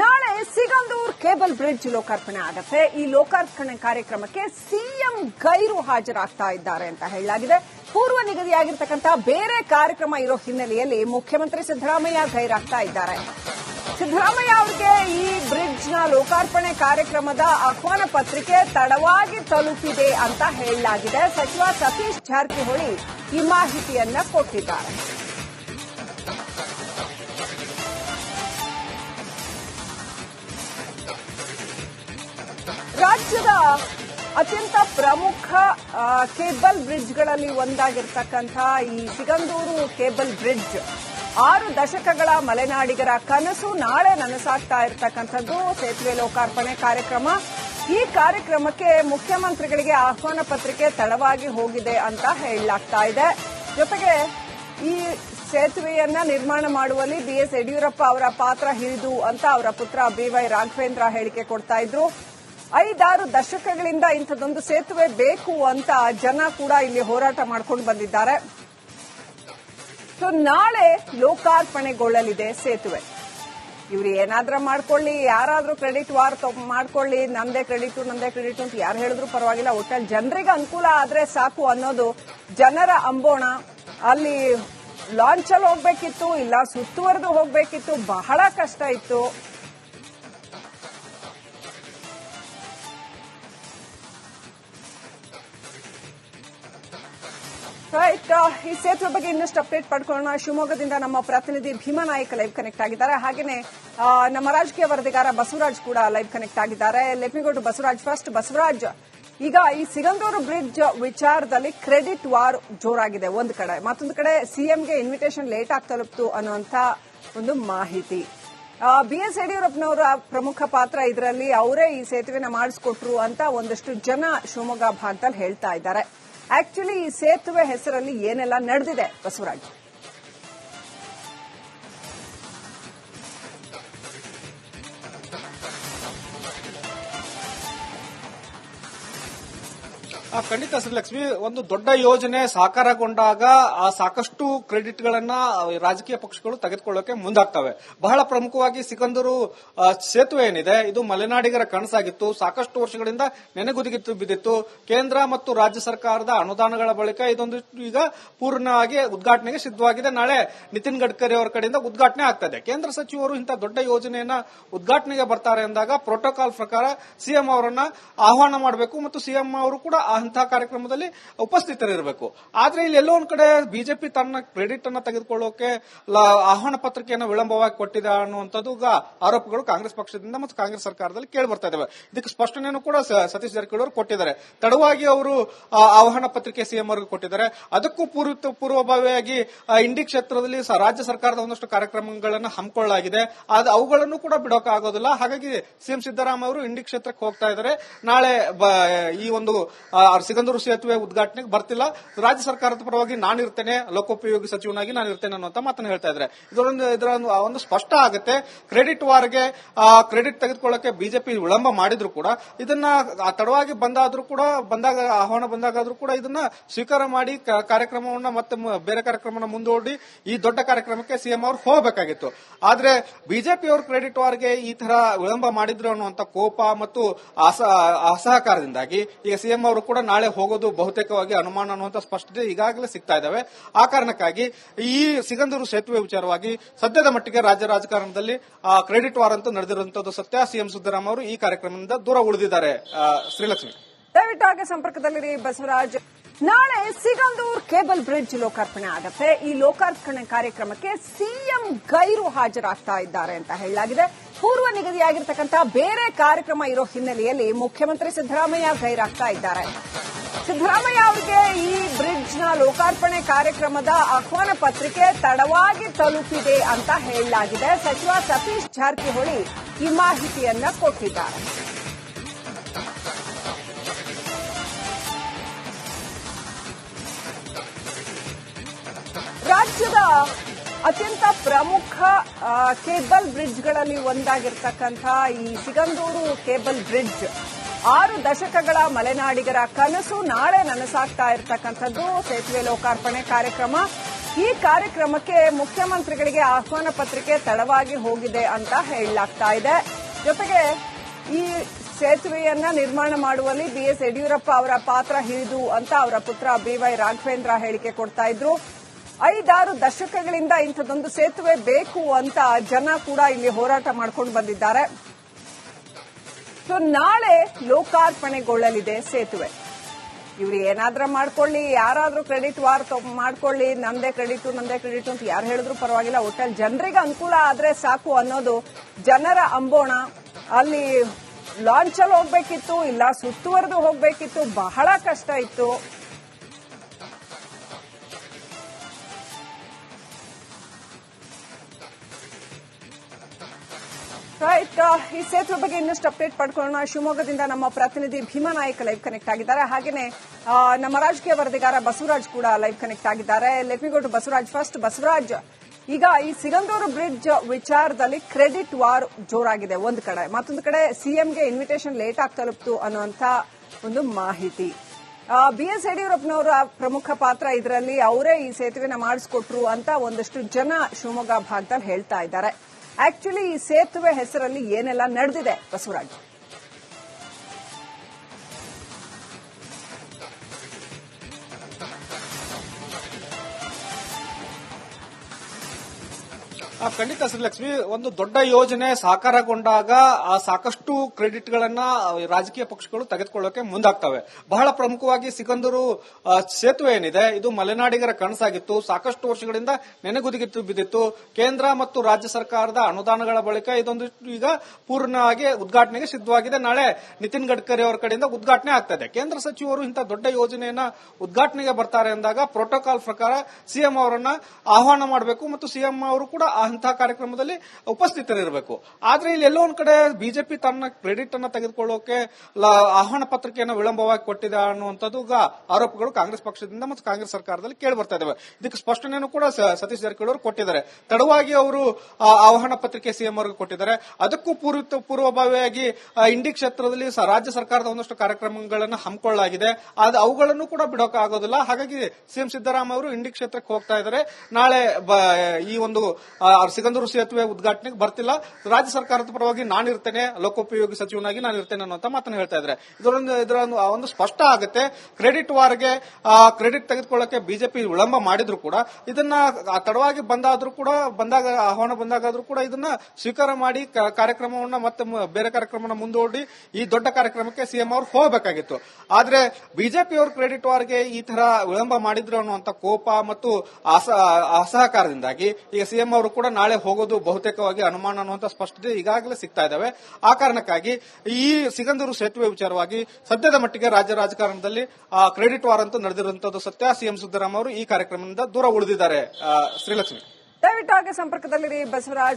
ನಾಳೆ Sigandur cable bridge ಲೋಕಾರ್ಪಣೆ ಆಗತ್ತೆ. ಈ ಲೋಕಾರ್ಪಣೆ ಕಾರ್ಯಕ್ರಮಕ್ಕೆ ಸಿಎಂ ಗೈರು ಹಾಜರಾಗ್ತಾ ಇದ್ದಾರೆ ಅಂತ ಹೇಳಲಾಗಿದೆ. ಪೂರ್ವ ನಿಗದಿಯಾಗಿರ್ತಕ್ಕಂತಹ ಬೇರೆ ಕಾರ್ಯಕ್ರಮ ಇರೋ ಹಿನ್ನೆಲೆಯಲ್ಲಿ ಮುಖ್ಯಮಂತ್ರಿ ಸಿದ್ದರಾಮಯ್ಯ ಗೈರಾಗ್ತಾ ಇದ್ದಾರೆ. ಸಿದ್ದರಾಮಯ್ಯ ಅವರಿಗೆ ಈ ಬ್ರಿಡ್ಜ್ನ ಲೋಕಾರ್ಪಣೆ ಕಾರ್ಯಕ್ರಮದ ಆಹ್ವಾನ ಪತ್ರಿಕೆ ತಡವಾಗಿ ತಲುಪಿದೆ ಅಂತ ಹೇಳಲಾಗಿದೆ. ಸಚಿವ ಸತೀಶ್ ಜಾರಕಿಹೊಳಿ ಈ ಮಾಹಿತಿಯನ್ನ ಕೊಟ್ಟಿದ್ದಾರೆ. ರಾಜ್ಯದ ಅತ್ಯಂತ ಪ್ರಮುಖ ಕೇಬಲ್ ಬ್ರಿಡ್ಜ್ಗಳಲ್ಲಿ ಒಂದಾಗಿರ್ತಕ್ಕಂಥ ಈ ಸಿಗಂದೂರು ಕೇಬಲ್ ಬ್ರಿಡ್ಜ್. ಆರು ದಶಕಗಳ ಮಲೆನಾಡಿಗರ ಕನಸು ನಾಳೆ ನನಸಾಗ್ತಾ ಇರತಕ್ಕಂಥದ್ದು. ಸೇತುವೆ ಲೋಕಾರ್ಪಣೆ ಕಾರ್ಯಕ್ರಮ. ಈ ಕಾರ್ಯಕ್ರಮಕ್ಕೆ ಮುಖ್ಯಮಂತ್ರಿಗಳಿಗೆ ಆಹ್ವಾನ ಪತ್ರಿಕೆ ತಡವಾಗಿ ಹೋಗಿದೆ ಅಂತ ಹೇಳಲಾಗ್ತಾ ಇದೆ. ಜೊತೆಗೆ ಈ ಸೇತುವೆಯನ್ನ ನಿರ್ಮಾಣ ಮಾಡುವಲ್ಲಿ ಬಿಎಸ್ ಯಡಿಯೂರಪ್ಪ ಅವರ ಪಾತ್ರ ಹಿರಿದು ಅಂತ ಅವರ ಪುತ್ರ ಬಿವೈ ರಾಘವೇಂದ್ರ ಹೇಳಿಕೆ ಕೊಡ್ತಾ ಇದ್ರು. ಐದಾರು ದಶಕಗಳಿಂದ ಇಂಥದ್ದೊಂದು ಸೇತುವೆ ಬೇಕು ಅಂತ ಜನ ಕೂಡ ಇಲ್ಲಿ ಹೋರಾಟ ಮಾಡ್ಕೊಂಡು ಬಂದಿದ್ದಾರೆ. ಸೊ, ನಾಳೆ ಲೋಕಾರ್ಪಣೆಗೊಳ್ಳಲಿದೆ ಸೇತುವೆ. ಇವ್ರು ಏನಾದ್ರೂ ಮಾಡ್ಕೊಳ್ಳಿ, ಯಾರಾದ್ರೂ ಕ್ರೆಡಿಟ್ ವಾರ್ ಮಾಡ್ಕೊಳ್ಳಿ ನಂದೇ ಕ್ರೆಡಿಟ್, ನಮ್ದೇ ಕ್ರೆಡಿಟ್ ಅಂತ ಯಾರು ಹೇಳಿದ್ರು ಪರವಾಗಿಲ್ಲ. ಒಟ್ಟಲ್ಲಿ ಜನರಿಗೆ ಅನುಕೂಲ ಆದ್ರೆ ಸಾಕು ಅನ್ನೋದು ಜನರ ಅಂಬೋಣ. ಅಲ್ಲಿ ಲಾಂಚಲ್ಲಿ ಹೋಗ್ಬೇಕಿತ್ತು, ಇಲ್ಲ ಸುತ್ತುವರೆದು ಹೋಗ್ಬೇಕಿತ್ತು, ಬಹಳ ಕಷ್ಟ ಇತ್ತು. ರೈಟ್ ಈ ಸೇತುವೆ ಬಗ್ಗೆ ಇನ್ನಷ್ಟು ಅಪ್ಡೇಟ್ ಪಡ್ಕೊಳ್ಳೋಣ. ಶಿವಮೊಗ್ಗದಿಂದ ನಮ್ಮ ಪ್ರತಿನಿಧಿ ಭೀಮಾನಾಯಕ್ ಲೈವ್ ಕನೆಕ್ಟ್ ಆಗಿದ್ದಾರೆ. ಹಾಗೇನೆ ನಮ್ಮ ರಾಜಕೀಯ ವರದಿಗಾರ ಬಸವರಾಜ್ ಕೂಡ ಲೈವ್ ಕನೆಕ್ಟ್ ಆಗಿದ್ದಾರೆ. Let me go to Basavaraj first Basavaraj. ಈಗ ಈ ಸಿಗಂದೂರು ಬ್ರಿಡ್ಜ್ ವಿಚಾರದಲ್ಲಿ ಕ್ರೆಡಿಟ್ ವಾರ್ ಜೋರಾಗಿದೆ. ಒಂದು ಕಡೆ, ಮತ್ತೊಂದು ಕಡೆ ಸಿಎಂಗೆ ಇನ್ವಿಟೇಷನ್ ಲೇಟ್ ಆಗಿ ತಲುಪ್ತು ಅನ್ನುವಂತ ಒಂದು ಮಾಹಿತಿ. ಬಿ ಎಸ್ ಯಡಿಯೂರಪ್ಪನವರ ಪ್ರಮುಖ ಪಾತ್ರ ಇದರಲ್ಲಿ ಅವರೇ ಈ ಸೇತುವೆನ ಮಾಡಿಸ್ಕೊಟ್ರು ಅಂತ ಒಂದಷ್ಟು ಜನ ಶಿವಮೊಗ್ಗ ಭಾಗದಲ್ಲಿ ಹೇಳ್ತಾ ಇದ್ದಾರೆ. ಆಕ್ಚುಲಿ ಈ ಸೇತುವೆ ಹೆಸರಲ್ಲಿ ಏನೆಲ್ಲ ನಡೆದಿದೆ ಬಸವರಾಜ್? ಆ, ಖಂಡಿತ ಶ್ರೀಲಕ್ಷ್ಮಿ ಒಂದು ದೊಡ್ಡ ಯೋಜನೆ ಸಾಕಾರಗೊಂಡಾಗ ಆ ಸಾಕಷ್ಟು ಕ್ರೆಡಿಟ್ ಗಳನ್ನ ರಾಜಕೀಯ ಪಕ್ಷಗಳು ತೆಗೆದುಕೊಳ್ಳೋಕೆ ಮುಂದಾಗ್ತವೆ. ಬಹಳ ಪ್ರಮುಖವಾಗಿ ಸಿಕಂದೂರು ಆ, ಸೇತುವೆ ಏನಿದೆ ಇದು ಮಲೆನಾಡಿಗರ ಕನಸಾಗಿತ್ತು. ಸಾಕಷ್ಟು ವರ್ಷಗಳಿಂದ ನೆನೆಗುದಿಗೆ ಬಿದ್ದಿತ್ತು. ಕೇಂದ್ರ ಮತ್ತು ರಾಜ್ಯ ಸರ್ಕಾರದ ಅನುದಾನಗಳ ಬಳಿಕ ಇದೊಂದು ಈಗ ಪೂರ್ಣವಾಗಿ ಉದ್ಘಾಟನೆಗೆ ಸಿದ್ಧವಾಗಿದೆ. ನಾಳೆ ನಿತಿನ್ ಗಡ್ಕರಿ ಅವರ ಕಡೆಯಿಂದ ಉದ್ಘಾಟನೆ ಆಗ್ತದೆ. ಕೇಂದ್ರ ಸಚಿವರು ಇಂತಹ ದೊಡ್ಡ ಯೋಜನೆಯನ್ನ ಉದ್ಘಾಟನೆಗೆ ಬರ್ತಾರೆ ಅಂದಾಗ ಪ್ರೋಟೋಕಾಲ್ ಪ್ರಕಾರ ಸಿಎಂ ಅವರನ್ನ ಆಹ್ವಾನ ಮಾಡಬೇಕು ಮತ್ತು ಸಿಎಂ ಅವರು ಕೂಡ ಅಂತಹ ಕಾರ್ಯಕ್ರಮದಲ್ಲಿ ಉಪಸ್ಥಿತರಿರಬೇಕು. ಆದ್ರೆ ಇಲ್ಲಿ ಎಲ್ಲೋ ಒಂದ್ ಕಡೆ ಬಿಜೆಪಿ ತನ್ನ ಕ್ರೆಡಿಟ್ ಅನ್ನ ತೆಗೆದುಕೊಳ್ಳೋಕೆ ಆಹ್ವಾನ ಪತ್ರಿಕೆಯನ್ನು ವಿಳಂಬವಾಗಿ ಕೊಟ್ಟಿದೆ ಅನ್ನುವಂಥದ್ದು ಆರೋಪಗಳು ಕಾಂಗ್ರೆಸ್ ಪಕ್ಷದಿಂದ ಮತ್ತು ಕಾಂಗ್ರೆಸ್ ಸರ್ಕಾರದಲ್ಲಿ ಕೇಳಿ ಬರ್ತಾ ಇದಾವೆ. ಇದಕ್ಕೆ ಸ್ಪಷ್ಟನೆಯನ್ನು ಕೂಡ ಸತೀಶ್ ಜಾರಕಿಹೊಳಿ ಅವರು ಕೊಟ್ಟಿದ್ದಾರೆ. ತಡವಾಗಿ ಅವರು ಆಹ್ವಾನ ಪತ್ರಿಕೆ ಸಿಎಂ ಅವರಿಗೆ ಕೊಟ್ಟಿದ್ದಾರೆ. ಅದಕ್ಕೂ ಪೂರ್ವ ಪೂರ್ವಭಾವಿಯಾಗಿ ಇಂಡಿ ಕ್ಷೇತ್ರದಲ್ಲಿ ರಾಜ್ಯ ಸರ್ಕಾರದ ಒಂದಷ್ಟು ಕಾರ್ಯಕ್ರಮಗಳನ್ನು ಹಮ್ಮಿಕೊಳ್ಳಲಾಗಿದೆ. ಅದು ಅವುಗಳನ್ನು ಕೂಡ ಬಿಡೋಕೆ ಆಗೋದಿಲ್ಲ. ಹಾಗಾಗಿ ಸಿಎಂ ಸಿದ್ದರಾಮ ಅವರು ಇಂಡಿ ಕ್ಷೇತ್ರಕ್ಕೆ ಹೋಗ್ತಾ ಇದ್ದಾರೆ. ನಾಳೆ ಈ ಒಂದು ಆ, ಸಿಗಂದೂರು ಸೇತುವೆ ಉದ್ಘಾಟನೆಗೆ ಬರ್ತಿಲ್ಲ. ರಾಜ್ಯ ಸರ್ಕಾರದ ಪರವಾಗಿ ನಾನಿರ್ತೇನೆ ಲೋಕೋಪಯೋಗಿ ಸಚಿವನಾಗಿ ನಾನು ಇರ್ತೇನೆ ಅನ್ನುವಂತ ಮಾತನ್ನು ಹೇಳ್ತಾ ಇದ್ದಾರೆ. ಇದರೊಂದು ಇದರ ಒಂದು- ಸ್ಪಷ್ಟ ಆಗುತ್ತೆ. ಕ್ರೆಡಿಟ್ ವಾರ್ಗೆ ಕ್ರೆಡಿಟ್ ತೆಗೆದುಕೊಳ್ಳಕ್ಕೆ ಬಿಜೆಪಿ ವಿಳಂಬ ಮಾಡಿದ್ರು ಕೂಡ ಇದನ್ನ ತಡವಾಗಿ ಬಂದಾದ್ರೂ ಕೂಡ ಬಂದಾಗ ಆಹ್ವಾನ ಬಂದಾಗಾದ್ರೂ ಕೂಡ ಇದನ್ನ ಸ್ವೀಕಾರ ಮಾಡಿ ಕಾರ್ಯಕ್ರಮವನ್ನ ಮತ್ತೆ ಬೇರೆ ಕಾರ್ಯಕ್ರಮನ ಮುಂದೂಡಿ ಈ ದೊಡ್ಡ ಕಾರ್ಯಕ್ರಮಕ್ಕೆ ಸಿಎಂ ಅವರು ಹೋಗಬೇಕಾಗಿತ್ತು. ಆದ್ರೆ ಬಿಜೆಪಿ ಅವರು ಕ್ರೆಡಿಟ್ ವಾರ್ಗೆ ಈ ತರ ವಿಳಂಬ ಮಾಡಿದ್ರು ಅನ್ನುವಂತ ಕೋಪ ಮತ್ತು ಅಸ- ಅಸಹಕಾರದಿಂದಾಗಿ ಈಗ ಸಿಎಂ ಅವರು ಕೂಡ ನಾಳೆ ಹೋಗೋದು ಬಹುತೇಕವಾಗಿ ಅನುಮಾನ ಅನ್ನುವಂಥ ಸ್ಪಷ್ಟತೆ ಈಗಾಗಲೇ ಸಿಗ್ತಾ ಇದ್ದಾವೆ. ಆ ಕಾರಣಕ್ಕಾಗಿ ಈ ಸಿಗಂದೂರು ಸೇತುವೆ ವಿಚಾರವಾಗಿ ಸದ್ಯದ ಮಟ್ಟಿಗೆ ರಾಜ್ಯ ರಾಜಕಾರಣದಲ್ಲಿ ಕ್ರೆಡಿಟ್ ವಾರ್ ಅಂತೂ ನಡೆದಿರುವಂತದ್ದು ಸತ್ಯ. ಸಿಎಂ ಸಿದ್ದರಾಮಯ್ಯ ಅವರು ಈ ಕಾರ್ಯಕ್ರಮದಿಂದ ದೂರ ಉಳಿದಿದ್ದಾರೆ. ಶ್ರೀಲಕ್ಷ್ಮಿ. ದಯವಿಟ್ಟು ಹಾಗೆ ಸಂಪರ್ಕದಲ್ಲಿರಿ ಬಸವರಾಜ್. ನಾಳೆ ಸಿಗಂದೂರ್ ಕೇಬಲ್ ಬ್ರಿಡ್ಜ್ ಲೋಕಾರ್ಪಣೆ ಆಗತ್ತೆ. ಈ ಲೋಕಾರ್ಪಣೆ ಕಾರ್ಯಕ್ರಮಕ್ಕೆ ಸಿಎಂ ಗೈರು ಹಾಜರಾಗ್ತಾ ಇದ್ದಾರೆ ಅಂತ ಹೇಳಲಾಗಿದೆ. ಪೂರ್ವ ನಿಗದಿಯಾಗಿರ್ತಕ್ಕಂಥ ಬೇರೆ ಕಾರ್ಯಕ್ರಮ ಇರೋ ಹಿನ್ನೆಲೆಯಲ್ಲಿ ಮುಖ್ಯಮಂತ್ರಿ ಸಿದ್ದರಾಮಯ್ಯ ಗೈರಾಗ್ತಾ ಇದ್ದಾರೆ. ಸಿದ್ದರಾಮಯ್ಯ ಅವರಿಗೆ ಈ ಬ್ರಿಡ್ಜ್ನ ಲೋಕಾರ್ಪಣೆ ಕಾರ್ಯಕ್ರಮದ ಆಹ್ವಾನ ಪತ್ರಿಕೆ ತಡವಾಗಿ ತಲುಪಿದೆ ಅಂತ ಹೇಳಲಾಗಿದೆ. ಸಚಿವ ಸತೀಶ್ ಜಾರಕಿಹೊಳಿ ಈ ಮಾಹಿತಿಯನ್ನ ಕೊಟ್ಟಿದ್ದಾರೆ. ರಾಜ್ಯದ ಅತ್ಯಂತ ಪ್ರಮುಖ ಕೇಬಲ್ ಬ್ರಿಡ್ಜ್ಗಳಲ್ಲಿ ಒಂದಾಗಿರ್ತಕ್ಕಂಥ ಈ ಸಿಗಂದೂರು ಕೇಬಲ್ ಬ್ರಿಡ್ಜ್. ಆರು ದಶಕಗಳ ಮಲೆನಾಡಿಗರ ಕನಸು ನಾಳೆ ನನಸಾಗ್ತಾ ಇರತಕ್ಕಂಥದ್ದು. ಸೇತುವೆ ಲೋಕಾರ್ಪಣೆ ಕಾರ್ಯಕ್ರಮ. ಈ ಕಾರ್ಯಕ್ರಮಕ್ಕೆ ಮುಖ್ಯಮಂತ್ರಿಗಳಿಗೆ ಆಹ್ವಾನ ಪತ್ರಿಕೆ ತಡವಾಗಿ ಹೋಗಿದೆ ಅಂತ ಹೇಳಲಾಗ್ತಾ ಇದೆ. ಜೊತೆಗೆ ಈ ಸೇತುವೆಯನ್ನ ನಿರ್ಮಾಣ ಮಾಡುವಲ್ಲಿ ಬಿಎಸ್ ಯಡಿಯೂರಪ್ಪ ಅವರ ಪಾತ್ರ ಹಿಡಿದು ಅಂತ ಅವರ ಪುತ್ರ ಬಿವೈ ರಾಘವೇಂದ್ರ ಹೇಳಿಕೆ ಕೊಡ್ತಾ ಇದ್ರು. ಐದಾರು ದಶಕಗಳಿಂದ ಇಂಥದ್ದೊಂದು ಸೇತುವೆ ಬೇಕು ಅಂತ ಜನ ಕೂಡ ಇಲ್ಲಿ ಹೋರಾಟ ಮಾಡ್ಕೊಂಡು ಬಂದಿದ್ದಾರೆ. ಸೊ, ನಾಳೆ ಲೋಕಾರ್ಪಣೆಗೊಳ್ಳಲಿದೆ ಸೇತುವೆ. ಇವ್ರು ಏನಾದ್ರೂ ಮಾಡ್ಕೊಳ್ಳಿ, ಯಾರಾದ್ರೂ ಕ್ರೆಡಿಟ್ ವಾರ್ ಮಾಡ್ಕೊಳ್ಳಿ ನಂದೇ ಕ್ರೆಡಿಟ್ ನಂದೇ ಕ್ರೆಡಿಟ್ ಅಂತ ಯಾರು ಹೇಳಿದ್ರು ಪರವಾಗಿಲ್ಲ. ಒಟ್ಟಲ್ಲಿ ಜನರಿಗೆ ಅನುಕೂಲ ಆದ್ರೆ ಸಾಕು ಅನ್ನೋದು ಜನರ ಅಂಬೋಣ. ಅಲ್ಲಿ ಲಾಂಚಲ್ಲಿ ಹೋಗ್ಬೇಕಿತ್ತು, ಇಲ್ಲ ಸುತ್ತುವರೆದು ಹೋಗ್ಬೇಕಿತ್ತು, ಬಹಳ ಕಷ್ಟ ಇತ್ತು. ಈ ಸೇತುವೆ ಬಗ್ಗೆ ಇನ್ನಷ್ಟು ಅಪ್ಡೇಟ್ ಪಡ್ಕೊಳ್ಳೋಣ. ಶಿವಮೊಗ್ಗದಿಂದ ನಮ್ಮ ಪ್ರತಿನಿಧಿ ಭೀಮಾನಾಯಕ್ ಲೈವ್ ಕನೆಕ್ಟ್ ಆಗಿದ್ದಾರೆ. ಹಾಗೆಯೇ ನಮ್ಮ ರಾಜಕೀಯ ವರದಿಗಾರ ಬಸವರಾಜ್ ಕೂಡ ಲೈವ್ ಕನೆಕ್ಟ್ ಆಗಿದ್ದಾರೆ. Let me go to Basavaraj first Basavaraj, ಈಗ ಈ ಸಿಗಂದೂರು ಬ್ರಿಡ್ಜ್ ವಿಚಾರದಲ್ಲಿ ಕ್ರೆಡಿಟ್ ವಾರ್ ಜೋರಾಗಿದೆ ಒಂದು ಕಡೆ. ಮತ್ತೊಂದು ಕಡೆ ಸಿಎಂಗೆ ಇನ್ವಿಟೇಷನ್ ಲೇಟ್ ಆಗಿ ತಲುಪ್ತು ಅನ್ನುವಂತ ಒಂದು ಮಾಹಿತಿ. ಬಿ ಎಸ್ ಯಡಿಯೂರಪ್ಪನವರ ಪ್ರಮುಖ ಪಾತ್ರ ಇದರಲ್ಲಿ ಅವರೇ ಈ ಸೇತುವೆನ ಮಾಡಿಸ್ಕೊಟ್ರು ಅಂತ ಒಂದಷ್ಟು ಜನ ಶಿವಮೊಗ್ಗ ಭಾಗದಲ್ಲಿ ಹೇಳ್ತಾ ಇದ್ದಾರೆ. ಆಕ್ಚುಲಿ ಈ ಸೇತುವೆ ಹೆಸರಲ್ಲಿ ಏನೆಲ್ಲ ನಡೆದಿದೆ ಬಸವರಾಜ್? ಖಂಡಿತ ಶ್ರೀಲಕ್ಷ್ಮಿ, ಒಂದು ದೊಡ್ಡ ಯೋಜನೆ ಸಾಕಾರಗೊಂಡಾಗ ಆ ಸಾಕಷ್ಟು ಕ್ರೆಡಿಟ್ ಗಳನ್ನ ರಾಜಕೀಯ ಪಕ್ಷಗಳು ತೆಗೆದುಕೊಳ್ಳೋಕೆ ಮುಂದಾಗ್ತವೆ. ಬಹಳ ಪ್ರಮುಖವಾಗಿ ಸಿಕಂದೂರು ಸೇತುವೆ ಏನಿದೆ, ಇದು ಮಲೆನಾಡಿಗರ ಕನಸಾಗಿತ್ತು. ಸಾಕಷ್ಟು ವರ್ಷಗಳಿಂದ ನೆನೆಗುದಿಗೆ ಬಿದ್ದಿತ್ತು. ಕೇಂದ್ರ ಮತ್ತು ರಾಜ್ಯ ಸರ್ಕಾರದ ಅನುದಾನಗಳ ಬಳಿಕ ಇದೊಂದು ಈಗ ಪೂರ್ಣವಾಗಿ ಉದ್ಘಾಟನೆಗೆ ಸಿದ್ಧವಾಗಿದೆ. ನಾಳೆ ನಿತಿನ್ ಗಡ್ಕರಿ ಅವರ ಕಡೆಯಿಂದ ಉದ್ಘಾಟನೆ ಆಗ್ತದೆ. ಕೇಂದ್ರ ಸಚಿವರು ಇಂಥ ದೊಡ್ಡ ಯೋಜನೆಯನ್ನ ಉದ್ಘಾಟನೆಗೆ ಬರ್ತಾರೆ ಅಂದಾಗ ಪ್ರೋಟೋಕಾಲ್ ಪ್ರಕಾರ ಸಿಎಂ ಅವರನ್ನ ಆಹ್ವಾನ ಮಾಡಬೇಕು ಮತ್ತು ಸಿಎಂ ಅವರು ಕೂಡ ಅಂತಹ ಕಾರ್ಯಕ್ರಮದಲ್ಲಿ ಉಪಸ್ಥಿತರಿರಬೇಕು. ಆದ್ರೆ ಇಲ್ಲಿ ಎಲ್ಲೋ ಒಂದ್ ಕಡೆ ಬಿಜೆಪಿ ತನ್ನ ಕ್ರೆಡಿಟ್ ಅನ್ನ ತೆಗೆದುಕೊಳ್ಳೋಕೆ ಆಹ್ವಾನ ಪತ್ರಿಕೆಯನ್ನು ವಿಳಂಬವಾಗಿ ಕೊಟ್ಟಿದೆ ಅನ್ನುವಂಥದ್ದು ಆರೋಪಗಳು ಕಾಂಗ್ರೆಸ್ ಪಕ್ಷದಿಂದ ಮತ್ತು ಕಾಂಗ್ರೆಸ್ ಸರ್ಕಾರದಲ್ಲಿ ಕೇಳಿ ಬರ್ತಾ ಇದಾವೆ. ಇದಕ್ಕೆ ಸ್ಪಷ್ಟನೆಯನ್ನು ಕೂಡ ಸತೀಶ್ ಜಾರಕಿಹೊಳಿ ಅವರು ಕೊಟ್ಟಿದ್ದಾರೆ. ತಡವಾಗಿ ಅವರು ಆಹ್ವಾನ ಪತ್ರಿಕೆ ಸಿಎಂ ಅವರಿಗೆ ಕೊಟ್ಟಿದ್ದಾರೆ. ಅದಕ್ಕೂ ಪೂರ್ವ ಪೂರ್ವಭಾವಿಯಾಗಿ ಇಂಡಿ ಕ್ಷೇತ್ರದಲ್ಲಿ ರಾಜ್ಯ ಸರ್ಕಾರದ ಒಂದಷ್ಟು ಕಾರ್ಯಕ್ರಮಗಳನ್ನು ಹಮ್ಮಿಕೊಳ್ಳಲಾಗಿದೆ. ಅದು ಅವುಗಳನ್ನು ಕೂಡ ಬಿಡೋಕೆ ಆಗೋದಿಲ್ಲ. ಹಾಗಾಗಿ ಸಿಎಂ ಸಿದ್ದರಾಮ ಅವರು ಇಂಡಿ ಕ್ಷೇತ್ರಕ್ಕೆ ಹೋಗ್ತಾ ಇದ್ದಾರೆ. ನಾಳೆ ಈ ಒಂದು ಸಿಗಂದೂರು ಸೇತುವೆ ಉದ್ಘಾಟನೆಗೆ ಬರ್ತಿಲ್ಲ. ರಾಜ್ಯ ಸರ್ಕಾರದ ಪರವಾಗಿ ನಾನಿರ್ತೇನೆ ಲೋಕೋಪಯೋಗಿ ಸಚಿವನಾಗಿ ನಾನು ಇರ್ತೇನೆ ಅನ್ನುವಂತ ಮಾತನ್ನು ಹೇಳ್ತಾ ಇದ್ದಾರೆ. ಇದರೊಂದು, ಇದರ ಒಂದು- ಸ್ಪಷ್ಟ ಆಗುತ್ತೆ. ಕ್ರೆಡಿಟ್ ವಾರ್ಗೆ ಕ್ರೆಡಿಟ್ ತೆಗೆದುಕೊಳ್ಳಕ್ಕೆ ಬಿಜೆಪಿ ವಿಳಂಬ ಮಾಡಿದ್ರು ಕೂಡ, ಇದನ್ನ ತಡವಾಗಿ ಬಂದಾದ್ರೂ ಕೂಡ, ಬಂದಾಗ, ಆಹ್ವಾನ ಬಂದಾಗಾದ್ರೂ ಕೂಡ ಇದನ್ನ ಸ್ವೀಕಾರ ಮಾಡಿ ಕಾರ್ಯಕ್ರಮವನ್ನ ಮತ್ತೆ ಬೇರೆ ಕಾರ್ಯಕ್ರಮನ ಮುಂದೂಡಿ, ಈ ದೊಡ್ಡ ಕಾರ್ಯಕ್ರಮಕ್ಕೆ ಸಿಎಂ ಅವರು ಹೋಗಬೇಕಾಗಿತ್ತು. ಆದ್ರೆ ಬಿಜೆಪಿ ಅವರು ಕ್ರೆಡಿಟ್ ವಾರ್ಗೆ ಈ ತರ ವಿಳಂಬ ಮಾಡಿದ್ರು ಅನ್ನುವಂತ ಕೋಪ ಮತ್ತು ಅಸ- ಅಸಹಕಾರದಿಂದಾಗಿ ಈಗ ಸಿಎಂ ಅವರು ಕೂಡ ನಾಳೆ ಹೋಗೋದು ಬಹುತೇಕವಾಗಿ ಅನುಮಾನ ಅನ್ನುವಂಥ ಸ್ಪಷ್ಟತೆ ಈಗಾಗಲೇ ಸಿಗ್ತಾ ಇದಾವೆ ಆ ಕಾರಣಕ್ಕಾಗಿ ಈ ಸಿಗಂದೂರು ಸೇತುವೆ ವಿಚಾರವಾಗಿ ಸದ್ಯದ ಮಟ್ಟಿಗೆ ರಾಜ್ಯ ರಾಜಕಾರಣದಲ್ಲಿ ಆ, ಕ್ರೆಡಿಟ್ ವಾರ್ ಅಂತೂ ನಡೆದಿರುವಂತದ್ದು ಸತ್ಯ. ಸಿಎಂ ಸಿದ್ದರಾಮಯ್ಯ ಅವರು ಈ ಕಾರ್ಯಕ್ರಮದಿಂದ ದೂರ ಉಳಿದಿದ್ದಾರೆ. ಶ್ರೀಲಕ್ಷ್ಮಿ. ದಯವಿಟ್ಟು ಹಾಗೆ ಸಂಪರ್ಕದಲ್ಲಿರಿ ಬಸವರಾಜ್.